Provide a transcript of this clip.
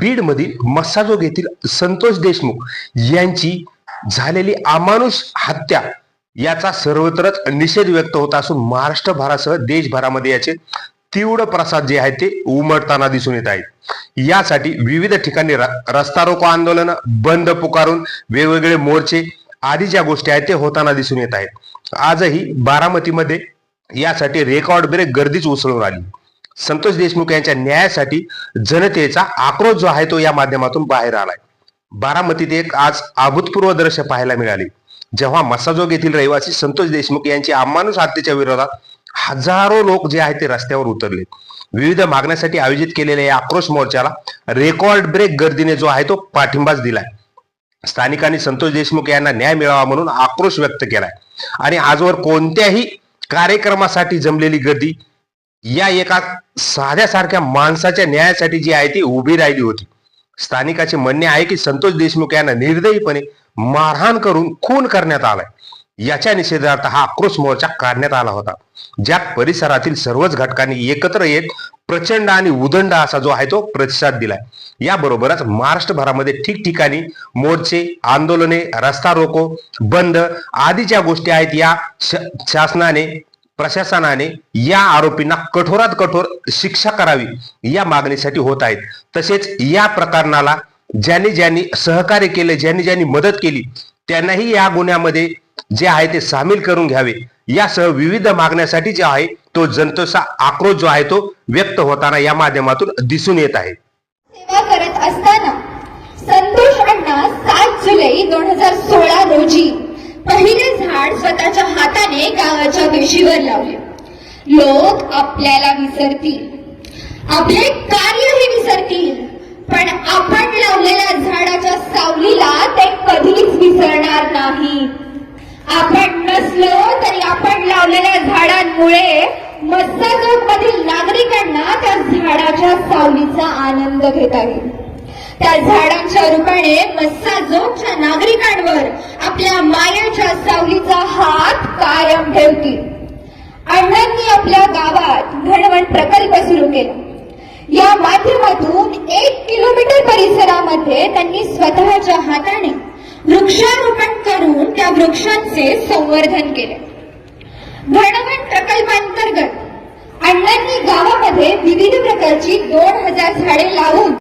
बीडमधील मस्साजोग येथील संतोष देशमुख यांची झालेली अमानुष हत्या याचा सर्वत्रच निषेध व्यक्त होत असून महाराष्ट्रभरासह देशभरामध्ये याचे तीव्र प्रसाद जे आहे ते उमटताना दिसून येत आहेत यासाठी विविध ठिकाणी रस्ता रोको आंदोलन बंद पुकारून वेगवेगळे मोर्चे आदी ज्या गोष्टी आहेत ते होताना दिसून येत आहेत. आजही बारामतीमध्ये यासाठी रेकॉर्ड ब्रेक गर्दीच उसळून आली. संतोष देशमुख यांच्या न्यायासाठी जनतेचा आक्रोश जो आहे तो या माध्यमातून बाहेर आलाय. बारामतीत एक आज अभूतपूर्व दृश्य पाहायला मिळाले. जेव्हा मसाजोग येथील रहिवासी संतोष देशमुख यांची अमानुष हत्येच्या विरोधात हजारो लोक जे आहेत ते रस्त्यावर उतरले. विविध मागण्यासाठी आयोजित केलेल्या या आक्रोश मोर्चाला रेकॉर्ड ब्रेक गर्दीने जो आहे तो पाठिंबाच दिलाय. स्थानिकांनी संतोष देशमुख यांना न्याय मिळावा म्हणून आक्रोश व्यक्त केलाय. आणि आजवर कोणत्याही कार्यक्रमासाठी जमलेली गर्दी या एका साध्यासारख्या माणसाच्या न्यायासाठी जी आहे ती उभी राहिली होती. स्थानिकाचे म्हणणे आहे की संतोष देशमुख यांना निर्दयीपणे मारहाण करून खून करण्यात आलाय. याच्या निषेधार्थ हा आक्रोश मोर्चा काढण्यात आला होता. ज्या परिसरातील सर्वच घटकांनी एकत्र येत प्रचंड आणि उदंड असा जो आहे तो प्रतिसाद दिलाय. याबरोबरच महाराष्ट्रभरामध्ये ठिकठिकाणी मोर्चे आंदोलने रस्ता रोको बंद आदी ज्या गोष्टी आहेत या श- शासनाने प्रशासनाने या आरोपींना कठोरात कठोर शिक्षा करावी या मागणीसाठी होत आहेत. तसेच या प्रकरणाला ज्यांनी ज्यांनी सहकार्य केले ज्यांनी ज्यांनी मदत केली त्यांनाही या गुन्ह्यामध्ये जे आहे ते सामील करून घ्यावे. यासह विविध मागण्यासाठी जे आहे तो जनतेचा आक्रोश जो आहे तो व्यक्त होताना या माध्यमातून दिसून येत आहे. सेवा करत असताना संतोष अण्णा सात जुलै दोन हजार सोळा रोजी पहिले झाड स्वतःच्या हाताने गावाच्या वेशीवर लावले. लोक आपल्याला विसरतील. आपले कार्यही विसरतील. पण आपण लावलेल्या झाडाच्या सावलीला ते कधीच विसरणार नाही. आपण नसलो तरी आपण लावलेल्या झाडांमुळे मस्साजोग मधील नागरिकांना त्या झाडाच्या सावलीचा आनंद घेता येईल. त्या झाडांच्या रूपाने मस्साजोगच्या नागरिकांवर आपल्या मायेच्या सावलीचा हात कायम ठेवतील. अण्णांनी आपल्या गावात घडवण प्रकल्प सुरू केला. या माध्यमातून एक किलोमीटर परिसरामध्ये त्यांनी स्वतःच्या हाताने वृक्षारोपण करून त्या वृक्षांचे संवर्धन केले. घडवण प्रकल्पांतर्गत